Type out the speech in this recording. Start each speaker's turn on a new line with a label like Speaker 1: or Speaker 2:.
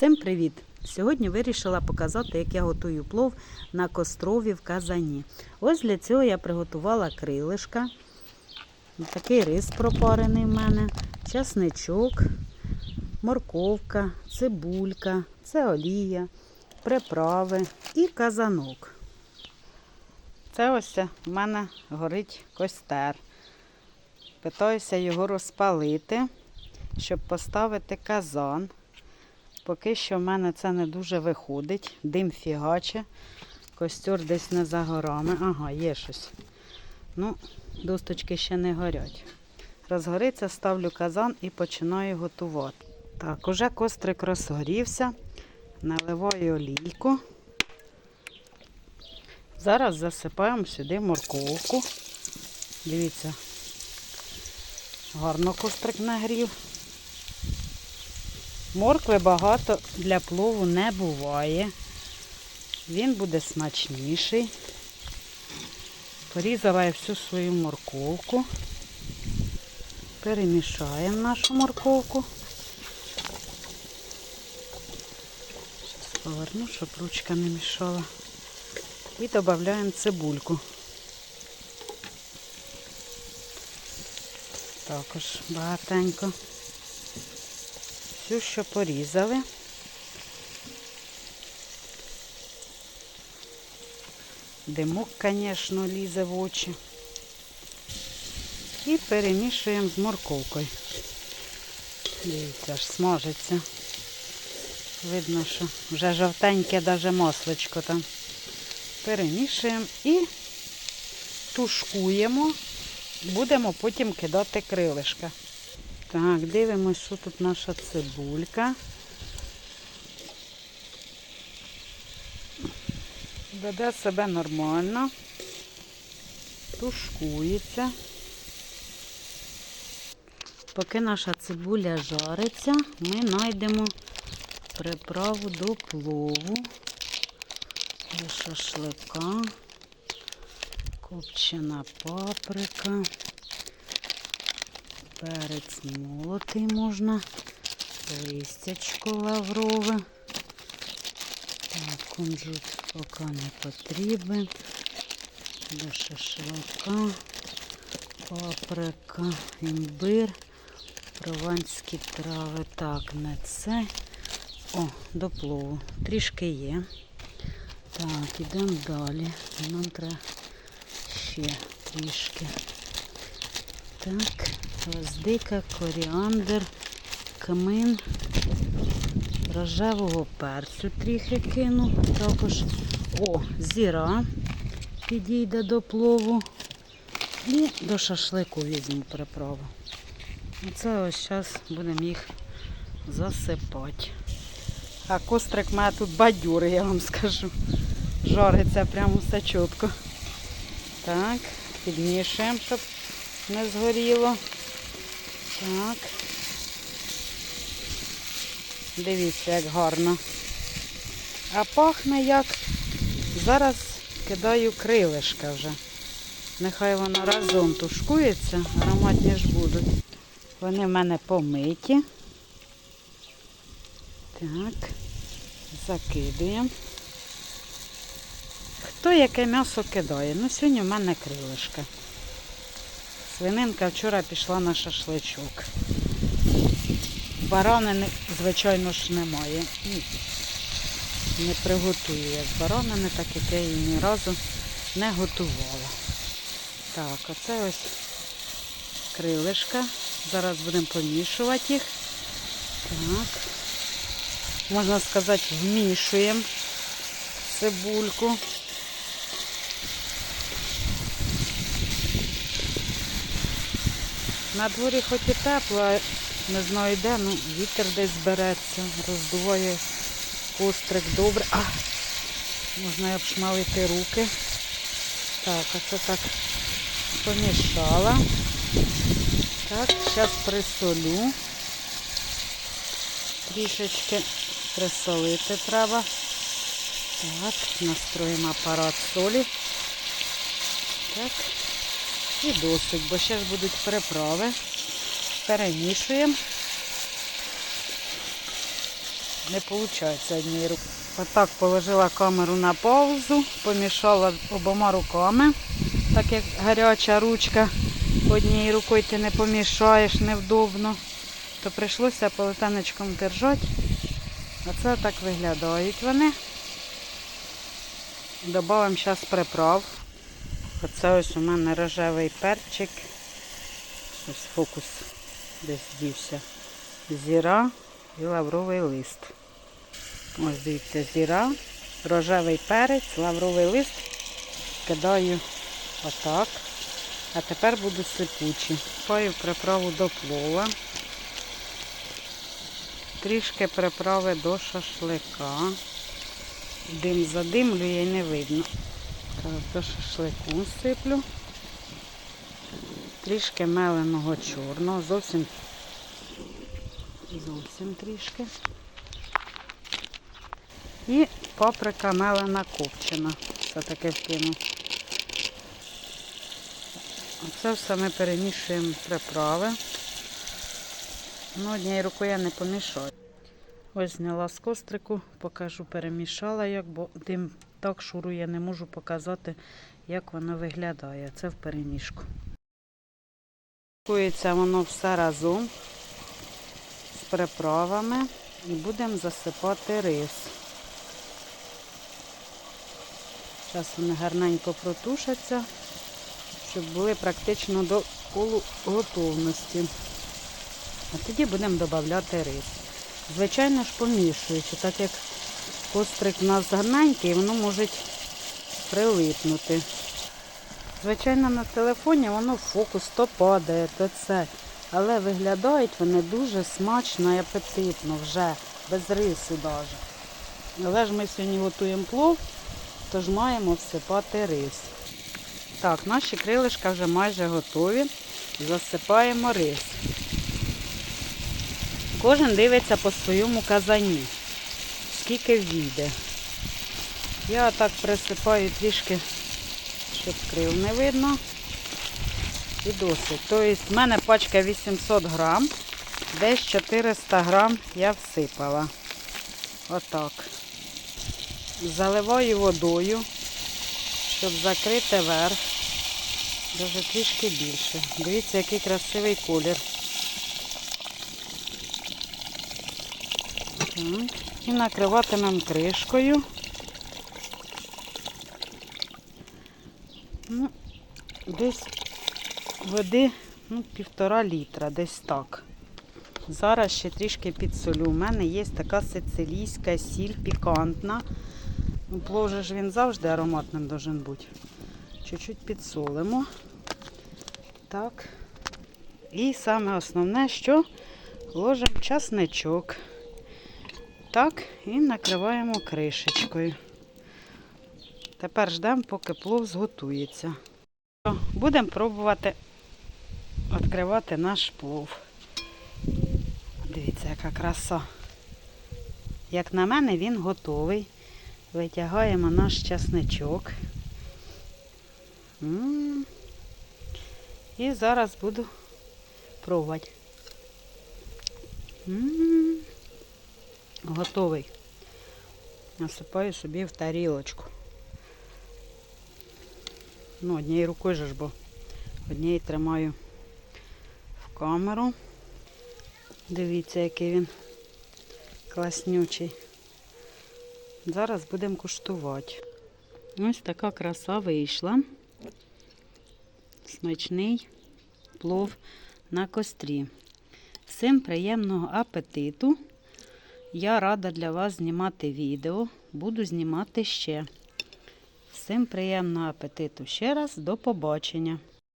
Speaker 1: Всім привіт! Сьогодні вирішила показати, як я готую плов на кострові в казані. Ось для цього я приготувала крилишка, такий рис пропарений в мене, часничок, морковка, цибулька, це олія, приправи і казанок. Це ось в мене горить костер. Питаюся його розпалити, щоб поставити казан. Поки що в мене це не дуже виходить. Дим фігаче. Костюр десь не за горами. Ага, є щось. Ну, досточки ще не горять. Розгориться, ставлю казан і починаю готувати. Так, уже кострик розгорівся. Наливаю олійку. Зараз засипаємо сюди морковку. Дивіться, гарно кострик нагрів. Моркви багато для плову не буває. Він буде смачніший. Порізала я всю свою морковку. Перемішаємо нашу морковку. Зараз поверну, щоб ручка не мішала. І додаємо цибульку. Також багатенько всю, що порізали. Димок, звісно, лізе в очі. І перемішуємо з морковкою. Дивіться, аж смажиться. Видно, що вже жовтеньке навіть масличко там. Перемішуємо і тушкуємо. Будемо потім кидати крилишка. Так, дивимось, що тут наша цибулька. Веде себе нормально, тушкується. Поки наша цибуля жариться, ми знайдемо приправу до плову, до шашлика, копчена паприка. Перець молотий можна, листячко лаврове. Так, кунжут поки не потрібен. До шашлика, паприка, імбир, прованські трави. Так, не це. О, до плову. Трішки є. Так, ідемо далі. Нам треба ще трішки. Так гвоздика, коріандр, камин, рожевого перцю трохи кину. Також о, зіра підійде до плову. І до шашлику візьму приправу. Оце ось зараз будемо їх засипати. А кострик має тут бадюри, я вам скажу. Жариться прямо все чітко. Так, підмішуємо, щоб не згоріло. Так. Дивіться, як гарно. А пахне як. Зараз кидаю крилишка вже. Нехай воно разом тушкується, ароматні ж будуть. Вони в мене помиті. Так, закидуємо. Хто яке м'ясо кидає? Ну, сьогодні в мене крилишка. Свининка вчора пішла на шашличок. Баранини, звичайно ж, немає. І не приготую я з баранини, так як я її ні разу не готувала. Так, оце ось крилишка. Зараз будемо помішувати їх. Так. Можна сказати, вмішуємо цибульку. На дворі хоч і тепло, не знаю де, ну вітер десь збереться, роздуває кострик добре. А, можна і обшмалити руки. Так, а це так помішала. Так, зараз присолю. Трішечки присолити треба. Так, настроїмо апарат солі. Так. І досить, бо ще ж будуть приправи. Перемішуємо. не виходить однією рукою. Отак положила камеру на паузу, помішала обома руками, так як гаряча ручка. Однією рукою ти не помішаєш, невдобно. То прийшлося полотенечком держати. Оце так виглядають вони. Добавимо зараз приправ. Оце ось у мене рожевий перчик. Ось фокус десь дівся. Зіра і лавровий лист. Ось дивіться, зіра, рожевий перець, лавровий лист. Кидаю отак. А тепер буду сипучі. Паю приправу до плова. Трішки приправи до шашлика. Дим задимлює і не видно. Так, до шашлику сиплю. Трішки меленого чорного, зовсім зовсім трішки. І паприка мелена копчена. Це таке вкину. Оце все ми перемішуємо приправи. Ну, однією рукою я не помішаю. Ось зняла з кострику, покажу, перемішала як, бо дим так шурує, не можу показати, як воно виглядає. Це в перемішку. Кується воно все разом з приправами і будемо засипати рис. Зараз вони гарненько протушаться, щоб були практично до полуготовності. А тоді будемо додавати рис. Звичайно ж помішуючи, так як кострик у нас гарненький, воно може прилипнути. Звичайно, на телефоні воно в фокус то падає, то це. Але виглядають вони дуже смачно і апетитно вже, без рису навіть. Але ж ми сьогодні готуємо плов, тож маємо всипати рис. Так, наші крилишка вже майже готові. Засипаємо рис. Кожен дивиться по своєму казані, скільки війде. Я так присипаю трішки, щоб крил не видно. І досить. Тобто в мене пачка 800 грам, десь 400 грам я всипала. Отак. Заливаю водою, щоб закрити верх. Даже трішки більше. Дивіться, який красивий колір. Так. І накриватимемо кришкою. Ну, десь води ну, півтора літра, десь так. Зараз ще трішки підсолю. У мене є така сицилійська сіль пікантна. Ну, Плов же ж він завжди ароматним должен бути. Чуть-чуть підсолимо. Так. І саме основне, що ложимо часничок. Так, і накриваємо кришечкою. Тепер ждемо, поки плов зготується. Будемо пробувати відкривати наш плов. Дивіться, яка краса. Як на мене, він готовий. Витягаємо наш часничок. М. І зараз буду пробувати. М. Готовий. Насипаю собі в тарілочку. Ну, однією рукою же ж, бо однією тримаю в камеру. Дивіться, який він класнючий. Зараз будемо куштувати. Ось така краса вийшла. Смачний плов на кострі. Всім приємного апетиту. Я рада для вас знімати відео. Буду знімати ще. Всім приємного апетиту ще раз. До побачення.